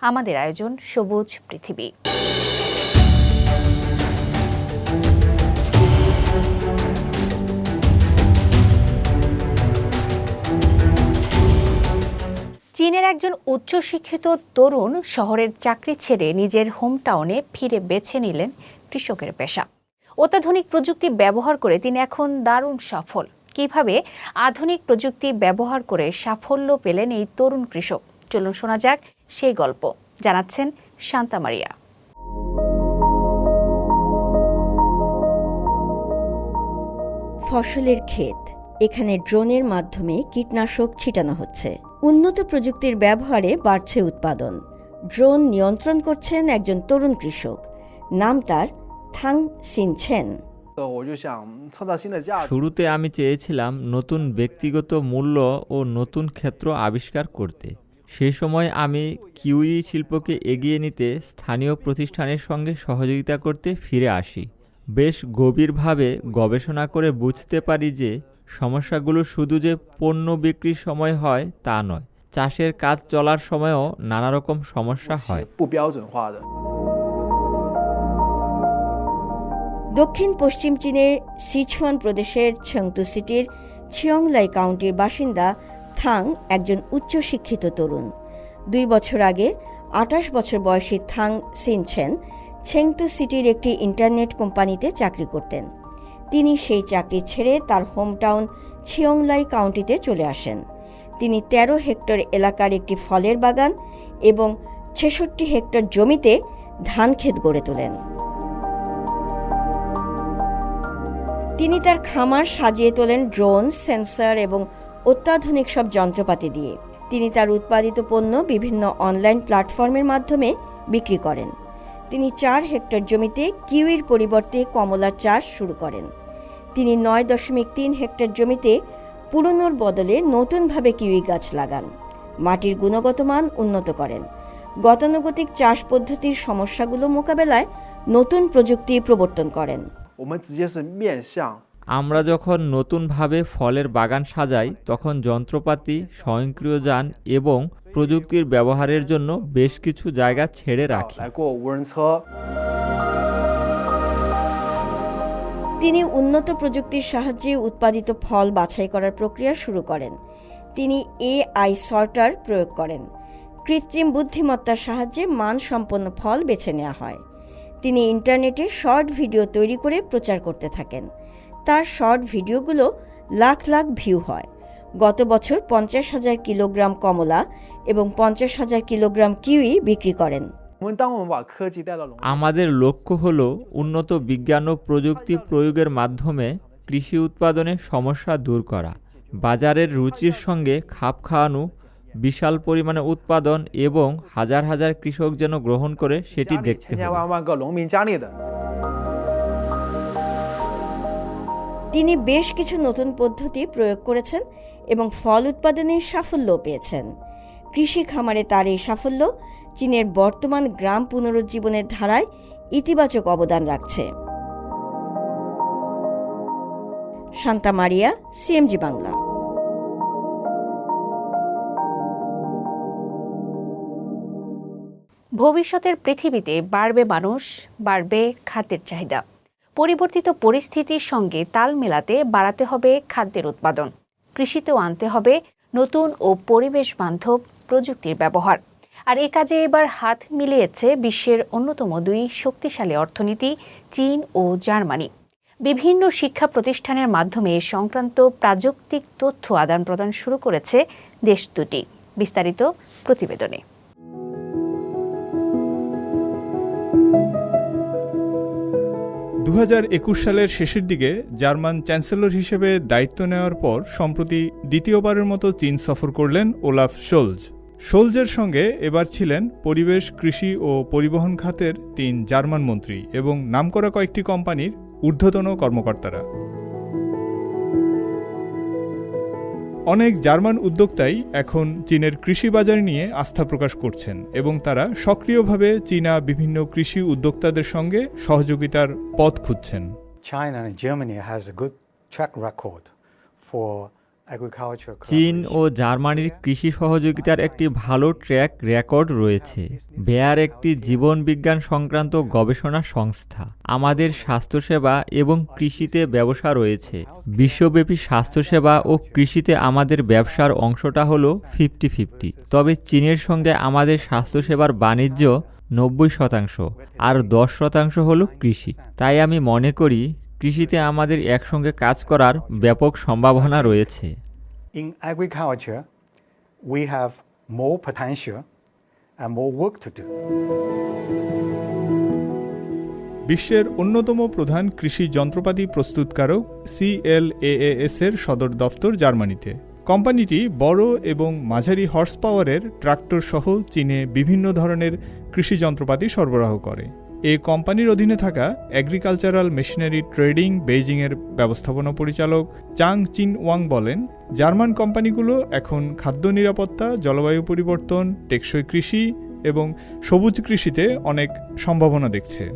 আমাদের আয়োজন সবুজ পৃথিবী। চীনের একজন উচ্চশিক্ষিত তরুণ শহরের চাকরি ছেড়ে নিজের হোমটাউনে ফিরে বেছে নিলেন কৃষকের পেশা। অত্যাধুনিক প্রযুক্তি ব্যবহার করে তিনি এখন দারুণ সফল। কীভাবে আধুনিক প্রযুক্তি ব্যবহার করে সাফল্য পেলেন এই তরুণ কৃষক? চলুন শোনা যাক সেই গল্প। জানাচ্ছেন শান্তা মারিয়া। ফসলের ক্ষেত। এখানে ড্রোনের মাধ্যমে কীটনাশক ছিটানো হচ্ছে। উন্নত প্রযুক্তির ব্যবহারে বাড়ছে উৎপাদন। ড্রোন নিয়ন্ত্রণ করছেন একজন তরুণ কৃষক। নাম তার থাং সিনছেন। শুরুতে আমি চেয়েছিলাম নতুন ব্যক্তিগত মূল্য ও নতুন ক্ষেত্র আবিষ্কার করতে। সে সময় আমি কিউই শিল্পকে এগিয়ে নিতে স্থানীয় প্রতিষ্ঠানের সঙ্গে সহযোগিতা করতে ফিরে আসি। বেশ গভীরভাবে গবেষণা করে বুঝতে পারি যে সমস্যাগুলো শুধু যে পণ্য বিক্রির সময় হয় তা নয় চাষের কাজ চলার সময়ও নানা রকম সমস্যা হয়। দক্ষিণ পশ্চিম চীনের সিচুয়ান প্রদেশের ছংতু সিটির ছিয়ংলাই কাউন্টির বাসিন্দা থাং একজন উচ্চশিক্ষিত তরুণ। দুই বছর আগে আটাশ বছর বয়সী থাং সিনছেন ছেংতু সিটির একটি ইন্টারনেট কোম্পানিতে চাকরি করতেন। তিনি সেই চাকরি ছেড়ে তার হোমটাউন ছিয়ংলাই কাউন্টিতে চলে আসেন। তিনি ১৩ হেক্টর এলাকার একটি ফলের বাগান এবং ছেষট্টি হেক্টর জমিতে ধান ক্ষেত গড়ে তোলেন। তিনি তার খামার সাজিয়ে তোলেন ড্রোন, সেন্সর এবং অত্যাধুনিক সব যন্ত্রপাতি দিয়ে। তিনি তার উৎপাদিত পণ্য বিভিন্ন অনলাইন প্ল্যাটফর্মের মাধ্যমে বিক্রি করেন। তিনি চার হেক্টর জমিতে কিউইর পরিবর্তে কমলা চাষ শুরু করেন। তিনি নয় দশমিক তিন হেক্টর জমিতে পুরনোর বদলে নতুনভাবে কিউই গাছ লাগান। মাটির গুণগত মান উন্নত করেন। গতানুগতিক চাষ পদ্ধতির সমস্যাগুলো মোকাবেলায় নতুন প্রযুক্তি প্রবর্তন করেন। আমরা যখন নতুনভাবে ফলের বাগান সাজাই তখন যন্ত্রপাতি স্বয়ংক্রিয় যান এবং প্রযুক্তির ব্যবহারের জন্য বেশ কিছু জায়গা ছেড়ে রাখি। তিনি উন্নত প্রযুক্তির সাহায্যে উৎপাদিত ফল বাছাই করার প্রক্রিয়া শুরু করেন। তিনি এআই সর্টার প্রয়োগ করেন। কৃত্রিম বুদ্ধিমত্তার সাহায্যে মানসম্পন্ন ফল বেছে নেওয়া হয়। তিনি ইন্টারনেটে শর্ট ভিডিও তৈরি করে প্রচার করতে থাকেন। তার শর্ট ভিডিওগুলো লাখ লাখ ভিউ হয়। গত বছর পঞ্চাশ হাজার কিলোগ্রাম কমলা এবং পঞ্চাশ হাজার কিলোগ্রাম কিউই বিক্রি করেন। আমাদের লক্ষ্য হল উন্নত বিজ্ঞান ও প্রযুক্তি প্রয়োগের মাধ্যমে কৃষি উৎপাদনে সমস্যা দূর করা। বাজারের রুচির সঙ্গে খাপ খাওয়ানো, বিশাল পরিমাণে উৎপাদন এবং হাজার হাজার কৃষক যেন গ্রহণ করে সেটি দেখতে হবে। তিনি বেশ কিছু নতুন পদ্ধতি প্রয়োগ করেছেন এবং ফল উৎপাদনে সাফল্য পেয়েছেন। কৃষি খামারে তার এই সাফল্য চীনের বর্তমান গ্রাম পুনরুজ্জীবনের ধারায় ইতিবাচক অবদান রাখছে। শান্তা মারিয়া, সিএমজি বাংলা। ভবিষ্যতের পৃথিবীতে বাড়বে মানুষ, বাড়বে খাদ্যের চাহিদা। পরিবর্তিত পরিস্থিতির সঙ্গে তাল মেলাতে বাড়াতে হবে খাদ্যের উৎপাদন। কৃষিতেও আনতে হবে নতুন ও পরিবেশ বান্ধব প্রযুক্তির ব্যবহার। আর এ কাজে এবার হাত মিলিয়েছে বিশ্বের অন্যতম দুই শক্তিশালী অর্থনীতি, চীন ও জার্মানি। বিভিন্ন শিক্ষা প্রতিষ্ঠানের মাধ্যমে এ সংক্রান্ত প্রাযুক্তিক তথ্য আদান প্রদান শুরু করেছে দেশ দুটি। বিস্তারিত প্রতিবেদনে। দু হাজার একুশ সালের শেষের দিকে জার্মান চ্যান্সেলর হিসেবে দায়িত্ব নেওয়ার পর সম্প্রতি দ্বিতীয়বারের মতো চীন সফর করলেন ওলাফ শোলজ। শোলজের সঙ্গে এবার ছিলেন পরিবেশ, কৃষি ও পরিবহন খাতের তিন জার্মান মন্ত্রী এবং নামকরা কয়েকটি কোম্পানির ঊর্ধ্বতন কর্মকর্তারা। অনেক জার্মান উদ্যোক্তাই এখন চীনের কৃষি বাজার নিয়ে আস্থা প্রকাশ করছেন এবং তারা সক্রিয়ভাবে চীনা বিভিন্ন কৃষি উদ্যোক্তাদের সঙ্গে সহযোগিতার পথ খুঁজছেন China and Germany has a good track record. চীন ও জার্মানির কৃষি সহযোগিতার একটি ভালো ট্র্যাক রেকর্ড রয়েছে। বেয়ার একটি জীবন বিজ্ঞান সংক্রান্ত গবেষণা সংস্থা। আমাদের স্বাস্থ্যসেবা এবং কৃষিতে ব্যবসা রয়েছে। বিশ্বব্যাপী স্বাস্থ্যসেবা ও কৃষিতে আমাদের ব্যবসার অংশটা হলো ফিফটি ফিফটি তবে চীনের সঙ্গে আমাদের স্বাস্থ্যসেবার বাণিজ্য নব্বই শতাংশ আর দশ শতাংশ হলো কৃষি। তাই আমি মনে করি কৃষিতে আমাদের একসঙ্গে কাজ করার ব্যাপক সম্ভাবনা রয়েছে। In agriculture, we have more potential and more work to do. বিশ্বের অন্যতম প্রধান কৃষি যন্ত্রপাতি প্রস্তুতকারক সিএলএএস এর সদর দফতর জার্মানিতে। কোম্পানিটি বড় এবং মাঝারি হর্স পাওয়ারের ট্রাক্টর সহ চীনে বিভিন্ন ধরনের কৃষি যন্ত্রপাতি সরবরাহ করে। এই কোম্পানির অধীনে থাকা এগ্রিকালচারাল মেশিনারি ট্রেডিং বেইজিংয়ের ব্যবস্থাপনা পরিচালক চাং চিন ওয়াং বলেন জার্মান কোম্পানিগুলো এখন খাদ্য নিরাপত্তা জলবায়ু পরিবর্তন টেকসই কৃষি এবং সবুজ কৃষিতে অনেক সম্ভাবনা দেখছে।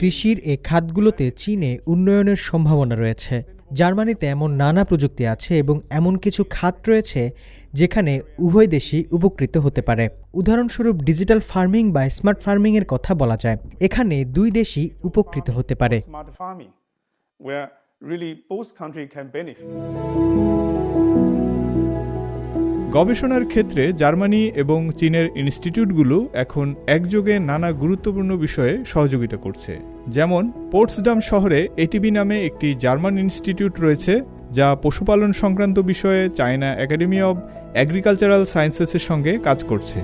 কৃষির এ খাতগুলোতে চীনে উন্নয়নের সম্ভাবনা রয়েছে। জার্মানিতে এমন নানা প্রযুক্তি আছে এবং এমন কিছু খাত রয়েছে যেখানে উভয় দেশই উপকৃত হতে পারে। উদাহরণস্বরূপ ডিজিটাল ফার্মিং বা স্মার্ট ফার্মিংয়ের কথা বলা যায়। এখানে দুই দেশই উপকৃত হতে পারে। গবেষণার ক্ষেত্রে জার্মানি এবং চীনের ইনস্টিটিউটগুলো এখন একযোগে নানা গুরুত্বপূর্ণ বিষয়ে সহযোগিতা করছে। যেমন পোর্টসডাম শহরে এটিবি নামে একটি জার্মান ইনস্টিটিউট রয়েছে, যা পশুপালন সংক্রান্ত বিষয়ে চায়না একাডেমি অব অ্যাগ্রিকালচারাল সায়েন্সেসের সঙ্গে কাজ করছে।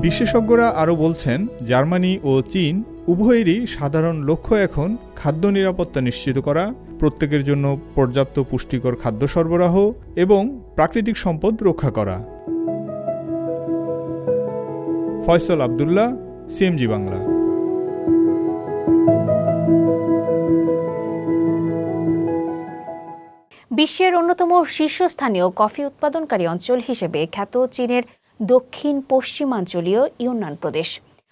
বিশেষজ্ঞরা আরও বলছেন, জার্মানি ও চীন উভয়েরই সাধারণ লক্ষ্য এখন খাদ্য নিরাপত্তা নিশ্চিত করা, প্রত্যেকের জন্য পর্যাপ্ত পুষ্টিকর খাদ্য সরবরাহ এবং প্রাকৃতিক সম্পদ রক্ষা করা। ফয়সল আবদুল্লাহ সিএমজি বাংলা। বিশ্বের অন্যতম শীর্ষস্থানীয় কফি উৎপাদনকারী অঞ্চল হিসেবে খ্যাত চীনের দক্ষিণ পশ্চিমাঞ্চলীয় ইউনান প্রদেশ।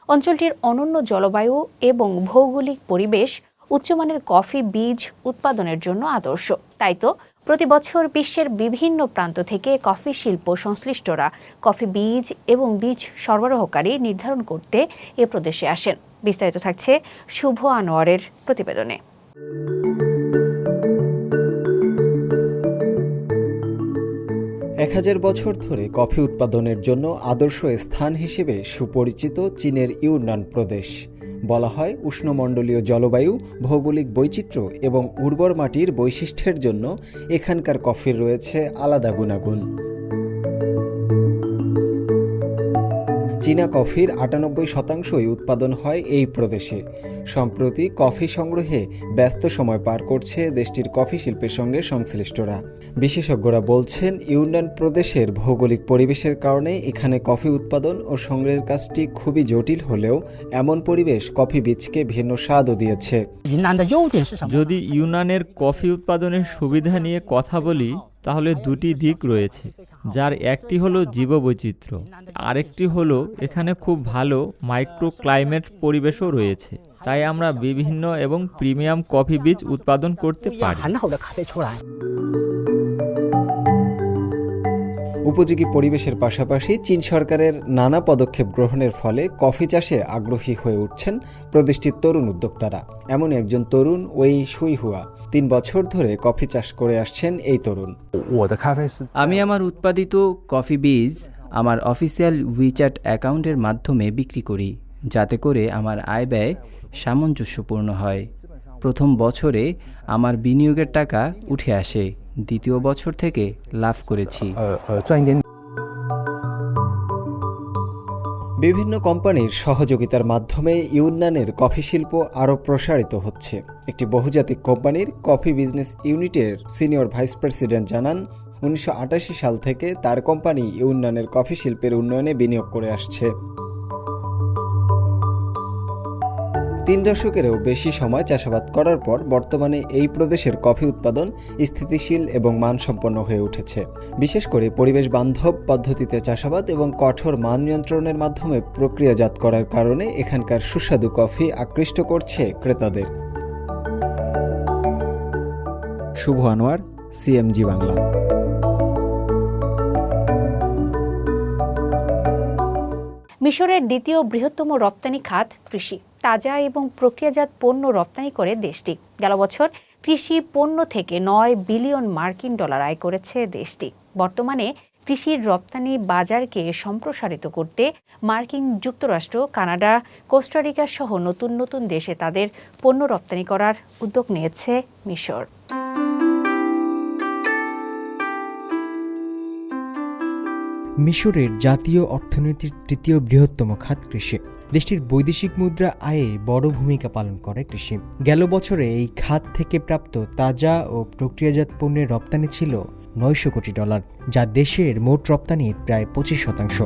অঞ্চলটির অনন্য জলবায়ু এবং ভৌগোলিক পরিবেশ উচ্চমানের কফি বীজ উৎপাদনের জন্য আদর্শ। তাই তো প্রতি বছর বিশ্বের বিভিন্ন প্রান্ত থেকে কফি শিল্প সংশ্লিষ্টরা কফি বীজ এবং বীজ সরবরাহকারী নির্ধারণ করতে এ প্রদেশে আসেন। বিস্তারিত থাকছে শুভ আনোয়ারের প্রতিবেদনে। এক হাজার বছর ধরে কফি উৎপাদনের জন্য আদর্শ স্থান হিসেবে সুপরিচিত চীনের ইউনান প্রদেশ। বলা হয় উষ্ণমণ্ডলীয় জলবায়ু, ভৌগোলিক বৈচিত্র্য এবং উর্বর মাটির বৈশিষ্ট্যের জন্য এখানকার কফির রয়েছে আলাদা গুণাগুণ। চীনা কফির আটানব্বই শতাংশই উৎপাদন হয় এই প্রদেশে। সম্প্রতি কফি সংগ্রহে ব্যস্ত সময় পার করছে দেশটির কফি শিল্পের সঙ্গে সংশ্লিষ্টরা। বিশেষজ্ঞরা বলছেন ইউনান প্রদেশের ভৌগোলিক পরিবেশের কারণে এখানে কফি উৎপাদন ও সংগ্রহের কাজটি খুবই জটিল হলেও এমন পরিবেশ কফি বীজকে ভিন্ন স্বাদও দিয়েছে। যদি ইউনানের কফি উৎপাদনের সুবিধা নিয়ে কথা বলি তাহলে দুটি দিক রয়েছে। যার একটি হলো জীববৈচিত্র্য। আরেকটি হলো এখানে খুব ভালো মাইক্রোক্লাইমেট পরিবেশও রয়েছে। তাই আমরা বিভিন্ন এবং প্রিমিয়াম কফি বীজ উৎপাদন করতে পারি। উপযোগী পরিবেশের পাশাপাশি চীন সরকারের নানা পদক্ষেপ গ্রহণের ফলে কফি চাষে আগ্রহী হয়ে উঠছেন প্রদেশটির তরুণ উদ্যোক্তারা। এমন একজন তরুণ, ওই সুই হুয়া। তিন বছর ধরে কফি চাষ করে আসছেন এই তরুণ। আমি আমার উৎপাদিত কফি বীজ আমার অফিসিয়াল উইচ্যাট অ্যাকাউন্টের মাধ্যমে বিক্রি করি, যাতে করে আমার আয় ব্যয় সামঞ্জস্যপূর্ণ হয়। প্রথম বছরে আমার বিনিয়োগের টাকা উঠে আসে দ্বিতীয় বছর থেকে লাভ করেছি। বিভিন্ন কোম্পানির সহযোগিতার মাধ্যমে ইউনানের কফি শিল্প আরও প্রসারিত হচ্ছে। একটি বহুজাতিক কোম্পানির কফি বিজনেস ইউনিটের সিনিয়র ভাইস প্রেসিডেন্ট জানান উনিশশো আটাশি সাল থেকে তার কোম্পানি ইউনানের কফি শিল্পের উন্নয়নে বিনিয়োগ করে আসছে। তিন দশকেরও বেশি সময় চাষাবাদ করার পর বর্তমানে এই প্রদেশের কফি উৎপাদন স্থিতিশীল এবং মানসম্পন্ন হয়ে উঠেছে। বিশেষ করে পরিবেশ বান্ধব পদ্ধতিতে চাষাবাদ এবং কঠোর মান নিয়ন্ত্রণের মাধ্যমে প্রক্রিয়াজাত করার কারণে এখানকার সুস্বাদু কফি আকৃষ্ট করছে ক্রেতাদের। শুভ আনোয়ার সিএমজি বাংলা। মিশরের দ্বিতীয় বৃহত্তম রপ্তানি খাত কৃষি। তাজা এবং প্রক্রিয়াজাত পণ্য রপ্তানি করে দেশটি। গেল বছর কৃষি পণ্য থেকে নয় বিলিয়ন মার্কিন ডলার আয় করেছে দেশটি। বর্তমানে কৃষির রপ্তানি বাজারকে সম্প্রসারিত করতে মার্কিন যুক্তরাষ্ট্র, কানাডা, কোস্টারিকা সহ নতুন নতুন দেশে তাদের পণ্য রপ্তানি করার উদ্যোগ নিয়েছে মিশর। মিশরের জাতীয় অর্থনীতির তৃতীয় বৃহত্তম খাত কৃষি। দেশটির বৈদেশিক মুদ্রা আয়ে বড় ভূমিকা পালন করে কৃষি। গেল বছরে এই খাত থেকে প্রাপ্ত তাজা ও প্রক্রিয়াজাত পণ্যের রপ্তানি ছিল নয়শো কোটি ডলার, যা দেশের মোট রপ্তানির প্রায় পঁচিশ শতাংশ।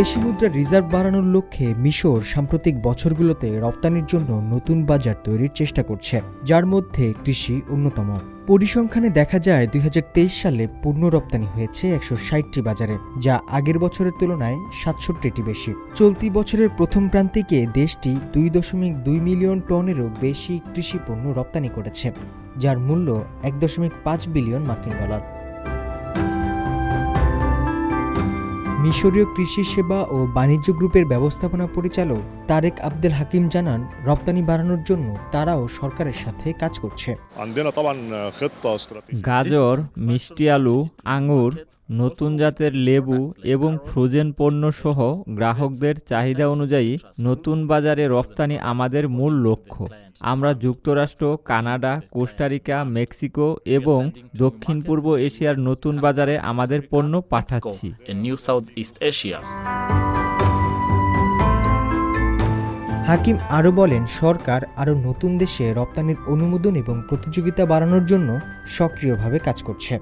দেশি মুদ্রার রিজার্ভ বাড়ানোর লক্ষ্যে মিশর সাম্প্রতিক বছরগুলোতে রপ্তানির জন্য নতুন বাজার তৈরির চেষ্টা করছে, যার মধ্যে কৃষি অন্যতম। পরিসংখ্যানে দেখা যায় দুই হাজার তেইশ সালে পণ্য রপ্তানি হয়েছে একশো ষাটটি বাজারে, যা আগের বছরের তুলনায় সাতষট্টিটি বেশি। চলতি বছরের প্রথম প্রান্তিকে দেশটি দুই দশমিক দুই মিলিয়ন টনেরও বেশি কৃষি পণ্য রপ্তানি করেছে, যার মূল্য এক দশমিক পাঁচ বিলিয়ন মার্কিন ডলার। মিশরীয় কৃষি সেবা ও বাণিজ্য গ্রুপের ব্যবস্থাপনা পরিচালক তারেক আব্দুল হাকিম জানান রপ্তানি বাড়ানোর জন্য তারাও সরকারের সাথে কাজ করছে। গাজর মিষ্টি আলু আঙুর নতুন জাতের লেবু এবং ফ্রোজেন পণ্য সহ গ্রাহকদের চাহিদা অনুযায়ী নতুন বাজারে রপ্তানি আমাদের মূল লক্ষ্য। আমরা যুক্তরাষ্ট্র কানাডা কোস্টারিকা মেক্সিকো এবং দক্ষিণ পূর্ব এশিয়ার নতুন বাজারে আমাদের পণ্য পাঠাচ্ছি। হাকিম আরও বলেন সরকার আরও নতুন দেশে রপ্তানির অনুমোদন এবং প্রতিযোগিতা বাড়ানোর জন্য সক্রিয়ভাবে কাজ করছে।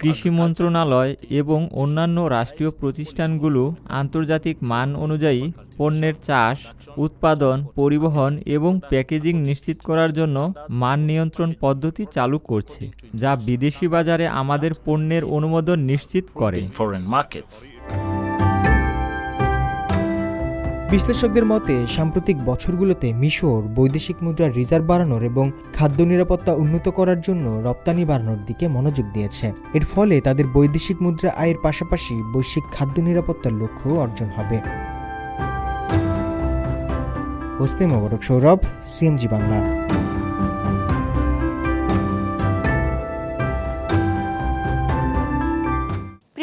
কৃষি মন্ত্রণালয় এবং অন্যান্য রাষ্ট্রীয় প্রতিষ্ঠানগুলো আন্তর্জাতিক মান অনুযায়ী পণ্যের চাষ উৎপাদন পরিবহন এবং প্যাকেজিং নিশ্চিত করার জন্য মান নিয়ন্ত্রণ পদ্ধতি চালু করছে যা বিদেশি বাজারে আমাদের পণ্যের অনুমোদন নিশ্চিত করে। বিশ্লেষকদের মতে, সাম্প্রতিক বছরগুলোতে মিশর বৈদেশিক মুদ্রার রিজার্ভ বাড়ানোর এবং খাদ্য নিরাপত্তা উন্নত করার জন্য রপ্তানি বাড়ানোর দিকে মনোযোগ দিয়েছে। এর ফলে তাদের বৈদেশিক মুদ্রা আয়ের পাশাপাশি বৈশ্বিক খাদ্য নিরাপত্তার লক্ষ্য অর্জন হবে। হোসনে মোবারক সৌরভ, সিএমজি বাংলা।